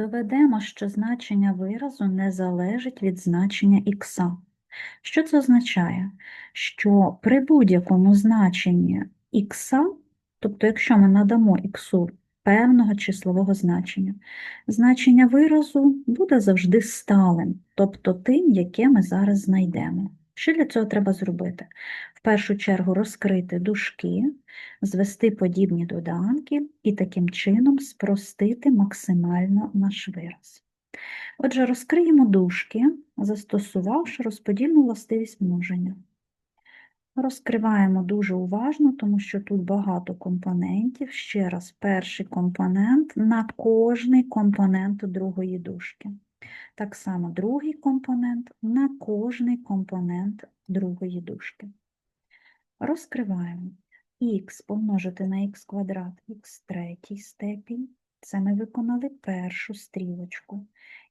Доведемо, що значення виразу не залежить від значення х. Що це означає? Що при будь-якому значенні х, тобто якщо ми надамо х певного числового значення, значення виразу буде завжди сталим, тобто тим, яке ми зараз знайдемо. Що для цього треба зробити? В першу чергу розкрити дужки, звести подібні доданки і таким чином спростити максимально наш вираз. Отже, розкриємо дужки, застосувавши розподільну властивість множення. Розкриваємо дуже уважно, тому що тут багато компонентів. Ще раз, перший компонент на кожний компонент другої дужки. Так само другий компонент на кожний компонент другої дужки. Розкриваємо х помножити на х квадрат х третій степінь. Це ми виконали першу стрілочку.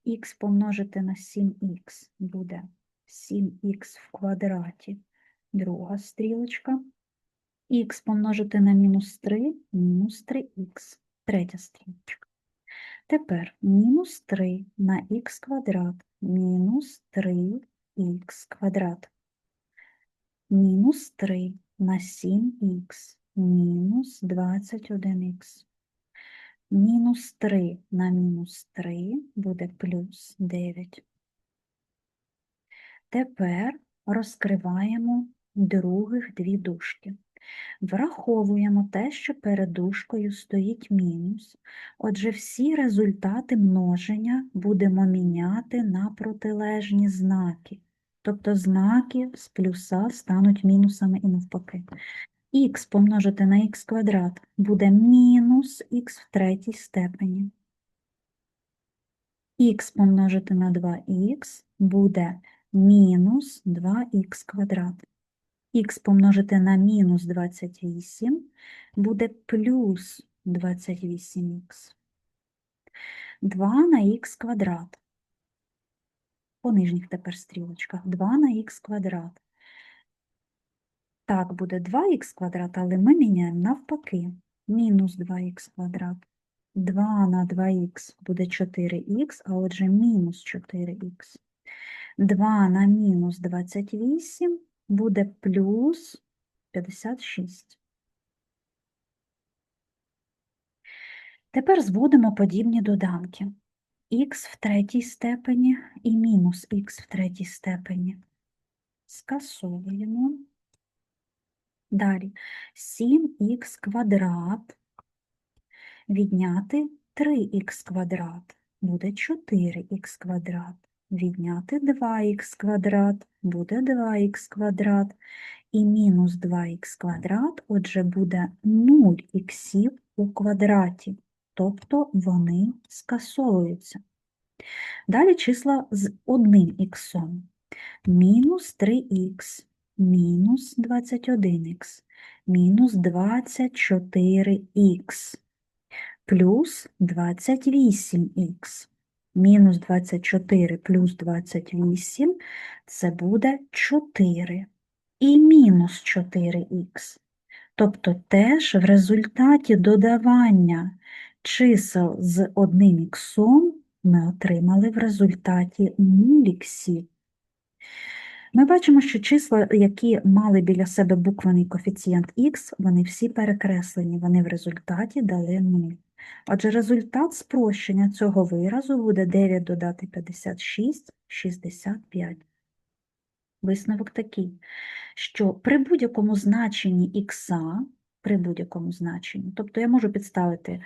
х помножити на 7х буде 7х в квадраті, друга стрілочка. х помножити на мінус 3, мінус 3х, третя стрілочка. Тепер мінус 3 на х квадрат, мінус 3х квадрат. Мінус 3 на 7х, мінус 21х. Мінус 3 на мінус 3 буде плюс 9. Тепер розкриваємо других дві дужки. Враховуємо те, що перед дужкою стоїть мінус, отже, всі результати множення будемо міняти на протилежні знаки. Тобто знаки з плюса стануть мінусами і навпаки. х помножити на х квадрат буде мінус х в третій степені. х помножити на 2х буде мінус 2х квадрат. Х помножити на мінус 28 буде плюс 28х. 2 на х квадрат. По нижніх тепер стрілочках. 2 на х квадрат. Так, буде 2х квадрат, але ми міняємо навпаки. Мінус 2х квадрат. 2 на 2х буде 4х, а отже мінус 4х. 2 на мінус 28 буде плюс 56. Тепер зводимо подібні доданки. х в третій степені і мінус х в третій степені. Скасовуємо. Далі 7х квадрат відняти 3х квадрат буде 4х квадрат. Відняти 2х квадрат буде 2х квадрат і мінус 2х квадрат, отже, буде 0 х у квадраті, тобто вони скасовуються. Далі числа з одним х. Мінус 3х мінус 21х, мінус 24х, плюс 28х. Мінус 24 плюс 28 це буде 4. І мінус 4х. Тобто теж в результаті додавання чисел з одним іксом ми отримали в результаті 0 іксів. Ми бачимо, що числа, які мали біля себе буквений коефіцієнт х, вони всі перекреслені, вони в результаті дали 0. Отже, результат спрощення цього виразу буде 9 додати 56, 65. Висновок такий, що при будь-якому значенні х, при будь-якому значенні, тобто я можу підставити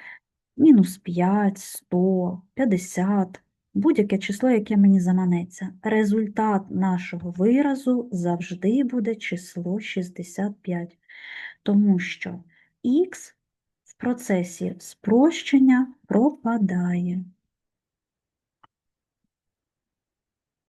мінус 5, 100, 50, будь-яке число, яке мені заманеться, результат нашого виразу завжди буде число 65, тому що х процесі спрощення пропадає.